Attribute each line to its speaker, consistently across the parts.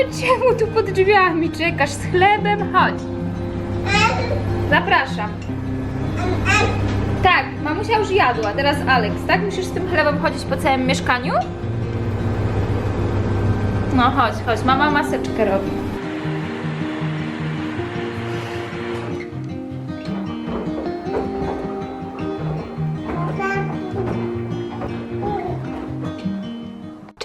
Speaker 1: czemu tu pod drzwiami czekasz z chlebem? Chodź. Zapraszam. Tak, mamusia już jadła, teraz Alex, tak? Musisz z tym chlebem chodzić po całym mieszkaniu? No chodź, chodź, mama maseczkę robi.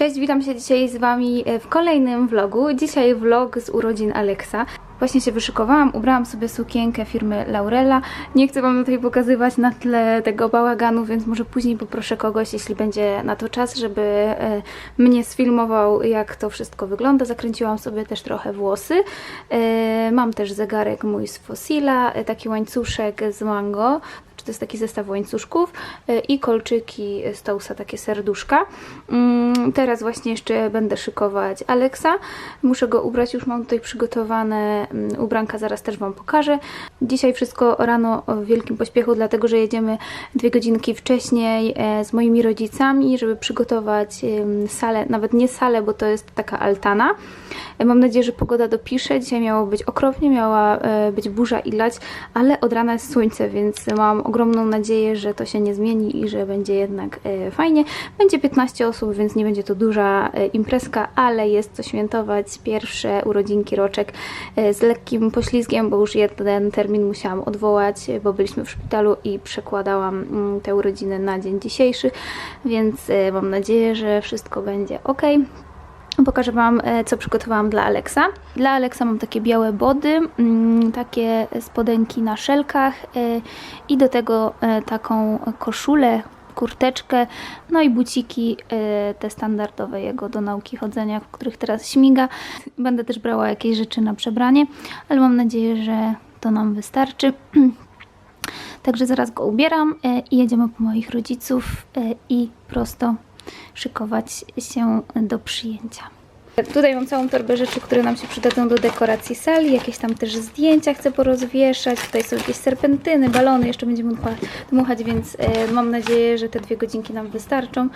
Speaker 1: Cześć, witam się dzisiaj z Wami e, w kolejnym vlogu. Dzisiaj vlog z urodzin Alexa. Właśnie się wyszykowałam, ubrałam sobie sukienkę firmy Laurella. Nie chcę Wam tutaj pokazywać na tle tego bałaganu, więc może później poproszę kogoś, jeśli będzie na to czas, żeby e, mnie sfilmował, jak to wszystko wygląda. Zakręciłam sobie też trochę włosy. E, Mam też zegarek mój z Fossila, taki łańcuszek z Mango, to jest taki zestaw łańcuszków e, i kolczyki z Tousa, takie serduszka. Mm, Teraz właśnie jeszcze będę szykować Alexa. Muszę go ubrać, już mam tutaj przygotowane mm, ubranka, zaraz też Wam pokażę. Dzisiaj wszystko rano w wielkim pośpiechu, dlatego że jedziemy dwie godzinki wcześniej e, z moimi rodzicami, żeby przygotować salę, nawet nie salę, bo to jest taka altana. E, Mam nadzieję, że pogoda dopisze. Dzisiaj miało być okropnie, miała e, być burza i lać, ale od rana jest słońce, więc mam ogromną nadzieję, że to się nie zmieni i że będzie jednak e, fajnie. Będzie 15 osób, więc nie będzie to duża e, imprezka, ale jest co świętować. Pierwsze urodzinki roczek e, z lekkim poślizgiem, bo już jeden termin musiałam odwołać, bo byliśmy w szpitalu i przekładałam mm, te urodziny na dzień dzisiejszy, więc mam nadzieję, że wszystko będzie ok. Pokażę Wam, e, co przygotowałam dla Alexa. Dla Alexa mam takie białe body, mm, takie spodenki na szelkach e, i do tego e, taką koszulę, kurteczkę, no i buciki te standardowe jego do nauki chodzenia, w których teraz śmiga. Będę też brała jakieś rzeczy na przebranie, ale mam nadzieję, że to nam wystarczy. Także zaraz go ubieram i jedziemy po moich rodziców i prosto szykować się do przyjęcia. Tutaj mam całą torbę rzeczy, które nam się przydadzą do dekoracji sali, jakieś tam też zdjęcia chcę porozwieszać, tutaj są jakieś serpentyny, balony, jeszcze będziemy dmuchać, więc e, mam nadzieję, że te dwie godzinki nam wystarczą.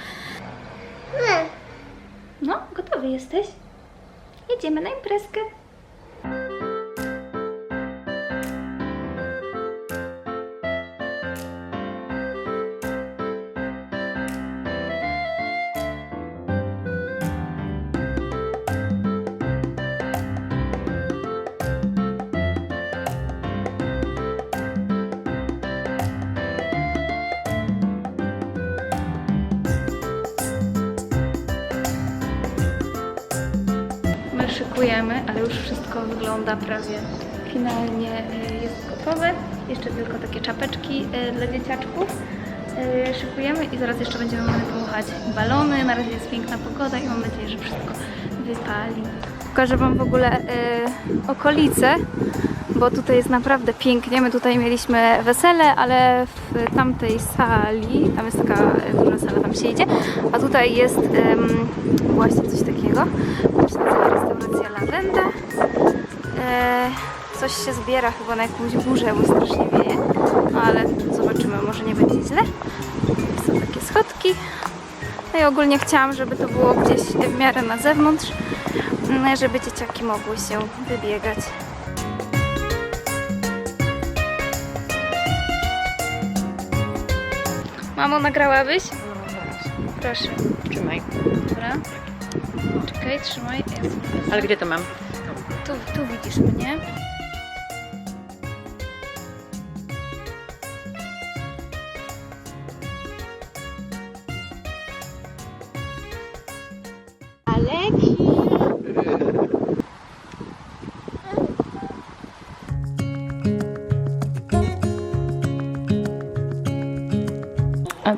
Speaker 1: No, gotowy jesteś? Jedziemy na imprezkę. My szykujemy, ale już wszystko wygląda prawie finalnie y, jest gotowe. Jeszcze tylko takie czapeczki y, dla dzieciaczków. Y, Szykujemy i zaraz jeszcze będziemy dmuchać balony. Na razie jest piękna pogoda i mam nadzieję, że wszystko wypali. Pokażę Wam w ogóle okolice, bo tutaj jest naprawdę pięknie. My tutaj mieliśmy wesele, ale w tamtej sali, tam jest taka duża sala, tam się idzie, a tutaj jest właśnie coś takiego. Coś się zbiera chyba na jakąś burzę, bo strasznie wieje. No ale zobaczymy, może nie będzie źle. Są takie schodki. No i ogólnie chciałam, żeby to było gdzieś w miarę na zewnątrz, mm, żeby dzieciaki mogły się wybiegać. Mamo, nagrałabyś? Proszę.
Speaker 2: Trzymaj.
Speaker 1: Dobra. Czekaj, trzymaj.
Speaker 2: Ale gdzie to mam?
Speaker 1: Tu, tu widzisz mnie.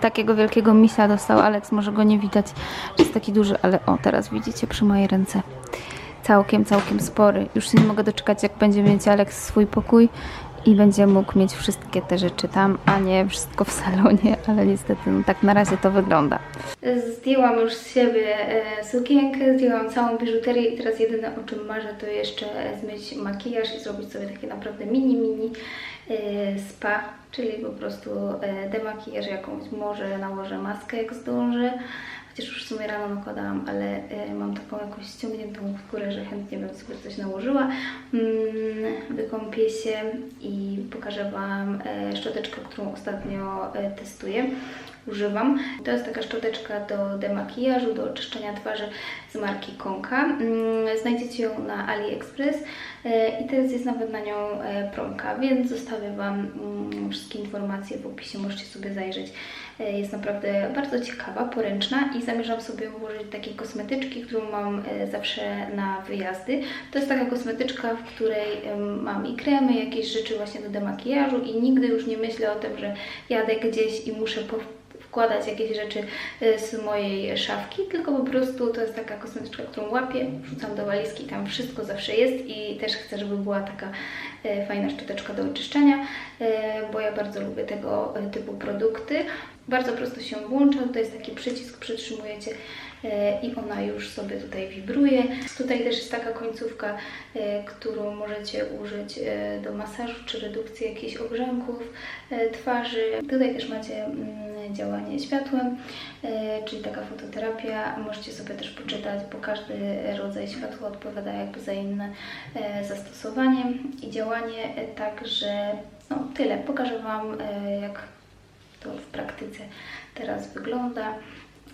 Speaker 1: Takiego wielkiego misia dostał Alex, może go nie widać, jest taki duży, ale o, teraz widzicie przy mojej ręce. Całkiem, całkiem spory. Już nie mogę doczekać, jak będzie mieć Alex swój pokój i będzie mógł mieć wszystkie te rzeczy tam, a nie wszystko w salonie, ale niestety no, tak na razie to wygląda. Zdjęłam już z siebie e, sukienkę, zdjęłam całą biżuterię i teraz jedyne o czym marzę to jeszcze zmyć makijaż i zrobić sobie takie naprawdę mini, mini e, spa, czyli po prostu e, demakijaż jakąś, może nałożę maskę jak zdążę, Chociaż już w sumie rano nakładałam, ale e, mam taką jakąś ściągniętą skórę, że chętnie bym sobie coś nałożyła. Mm, wykąpię się i pokażę Wam e, szczoteczkę, którą ostatnio e, testuję. Używam. To jest taka szczoteczka do demakijażu, do oczyszczenia twarzy z marki Konka. Mm, Znajdziecie ją na AliExpress e, i teraz jest nawet na nią e, promka, więc zostawię Wam mm, wszystkie informacje w opisie, możecie sobie zajrzeć. E, Jest naprawdę bardzo ciekawa, poręczna i zamierzam sobie włożyć takie kosmetyczki, którą mam zawsze na wyjazdy. To jest taka kosmetyczka, w której mam i kremy, jakieś rzeczy właśnie do demakijażu i nigdy już nie myślę o tym, że jadę gdzieś i muszę po wkładać jakieś rzeczy e, z mojej szafki, tylko po prostu to jest taka kosmetyczka, którą łapię, wrzucam do walizki, tam wszystko zawsze jest i też chcę, żeby była taka e, fajna szczoteczka do oczyszczania, e, bo ja bardzo lubię tego typu produkty. Bardzo prosto się włącza, to jest taki przycisk, przytrzymujecie i ona już sobie tutaj wibruje. Tutaj też jest taka końcówka, którą możecie użyć do masażu czy redukcji jakichś obrzęków twarzy. Tutaj też macie mm, działanie światłem, e, czyli taka fototerapia. Możecie sobie też poczytać, bo każdy rodzaj światła odpowiada jakby za inne e, zastosowanie i działanie. E, Także no tyle. Pokażę Wam e, jak to w praktyce teraz wygląda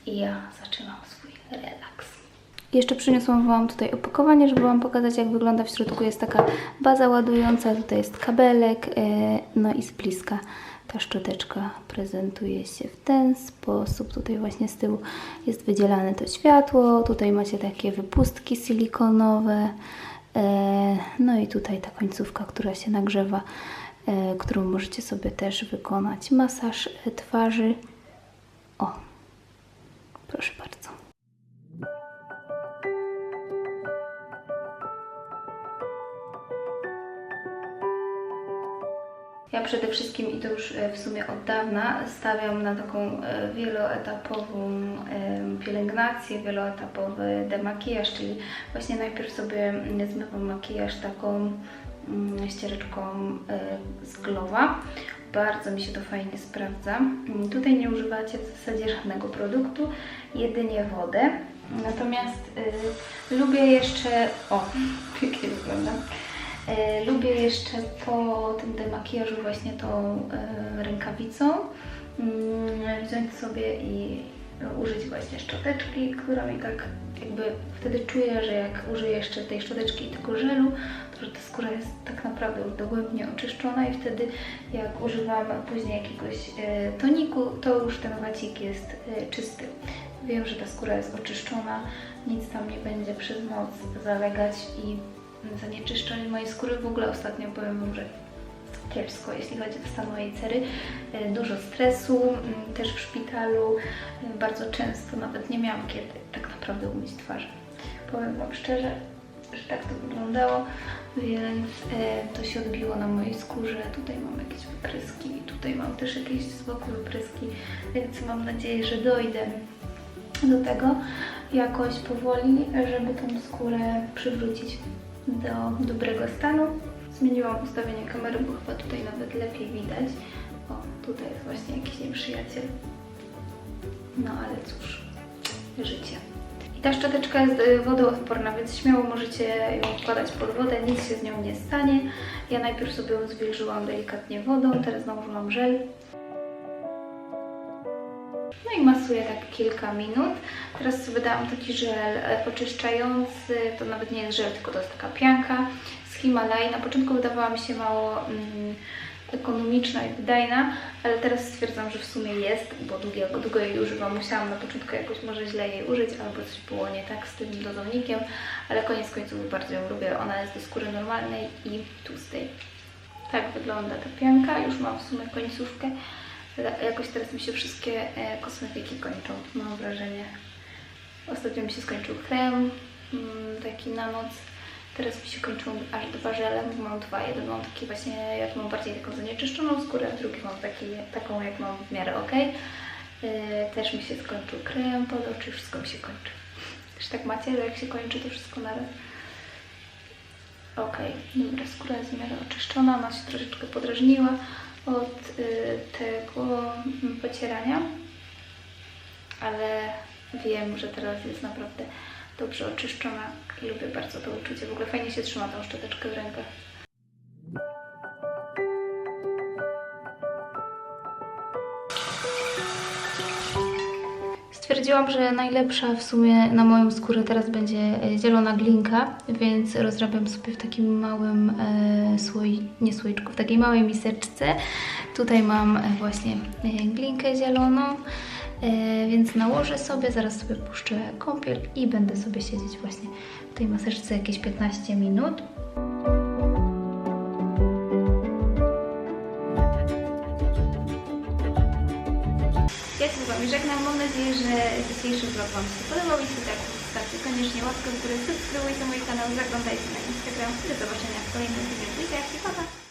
Speaker 1: i ja zaczynam swój relaks. Jeszcze przyniosłam Wam tutaj opakowanie, żeby Wam pokazać jak wygląda. W środku jest taka baza ładująca, tutaj jest kabelek, e, no i spliska. Ta szczoteczka prezentuje się w ten sposób. Tutaj właśnie z tyłu jest wydzielane to światło. Tutaj macie takie wypustki silikonowe. E, No i tutaj ta końcówka, która się nagrzewa, e, którą możecie sobie też wykonać masaż e, twarzy. O, proszę bardzo. Ja przede wszystkim, i to już e, w sumie od dawna, stawiam na taką e, wieloetapową pielęgnację, wieloetapowy demakijaż, czyli właśnie najpierw sobie zmywam makijaż taką mm, ściereczką e, z Glowa. Bardzo mi się to fajnie sprawdza. Tutaj nie używacie w zasadzie żadnego produktu, jedynie wodę. Natomiast y, lubię jeszcze... O, pięknie wygląda. E, Lubię jeszcze po tym demakijażu właśnie tą e, rękawicą mm, wziąć sobie i użyć właśnie szczoteczki, która mi tak jakby wtedy czuję, że jak użyję jeszcze tej szczoteczki i tego żelu, to że ta skóra jest tak naprawdę już dogłębnie oczyszczona i wtedy jak używam później jakiegoś e, toniku, to już ten wacik jest czysty. Wiem, że ta skóra jest oczyszczona, nic tam nie będzie przez noc zalegać i zanieczyszczeń mojej skóry. W ogóle ostatnio powiem Wam, że kiepsko, jeśli chodzi o stan mojej cery. E, Dużo stresu, m, też w szpitalu. E, Bardzo często nawet nie miałam kiedy tak naprawdę umyć twarzy. Powiem Wam szczerze, że tak to wyglądało, więc e, to się odbiło na mojej skórze. Tutaj mam jakieś wypryski, tutaj mam też jakieś z boku wypryski, więc mam nadzieję, że dojdę do tego jakoś powoli, żeby tą skórę przywrócić do dobrego stanu. Zmieniłam ustawienie kamery, bo chyba tutaj nawet lepiej widać. O, tutaj jest właśnie jakiś nieprzyjaciel. No ale cóż, życie. I ta szczoteczka jest y, wodoodporna, więc śmiało możecie ją wkładać pod wodę, nic się z nią nie stanie. Ja najpierw sobie ją zwilżyłam delikatnie wodą, teraz nałożyłam żel. I masuję tak kilka minut. Teraz sobie dałam taki żel e, oczyszczający, to nawet nie jest żel, tylko to jest taka pianka z Himalaj. Na początku wydawała mi się mało mm, ekonomiczna i wydajna, ale teraz stwierdzam, że w sumie jest, bo długo, długo jej używam. Musiałam na początku jakoś może źle jej użyć, albo coś było nie tak z tym dozownikiem, ale koniec końców bardzo ją lubię. Ona jest do skóry normalnej i tłustej. Tak wygląda ta pianka. Już mam w sumie końcówkę. Jakoś teraz mi się wszystkie e, kosmetyki kończą, mam wrażenie. Ostatnio mi się skończył krem, mm, taki na noc. Teraz mi się kończą aż dwa żele, mam dwa. Jeden mam taki właśnie, jak mam bardziej taką zanieczyszczoną skórę, drugi mam taki, taką jak mam w miarę ok. Też mi się skończył krem pod oczy, wszystko mi się kończy. Też tak macie, że jak się kończy to wszystko naraz. Ok, dobra, skóra jest w miarę oczyszczona, ona się troszeczkę podrażniła od y, tego pocierania, ale wiem, że teraz jest naprawdę dobrze oczyszczona i lubię bardzo to uczucie. W ogóle fajnie się trzyma tą szczoteczkę w rękach. Stwierdziłam, że najlepsza w sumie na moją skórę teraz będzie e, zielona glinka, więc rozrabiam sobie w takim małym e, słoi, nie słoiczku, w takiej małej miseczce. Tutaj mam e, właśnie e, glinkę zieloną, e, więc nałożę sobie, zaraz sobie puszczę kąpiel i będę sobie siedzieć właśnie w tej maseczce jakieś 15 minut. Nadzieję, że dzisiejszy vlog Wam się podobał. Jeśli tak, zostawcie koniecznie łapkę w górę, subskrybujcie mój kanał, zaglądajcie na Instagram. Do zobaczenia w kolejnym filmie. Witajcie, pa pa!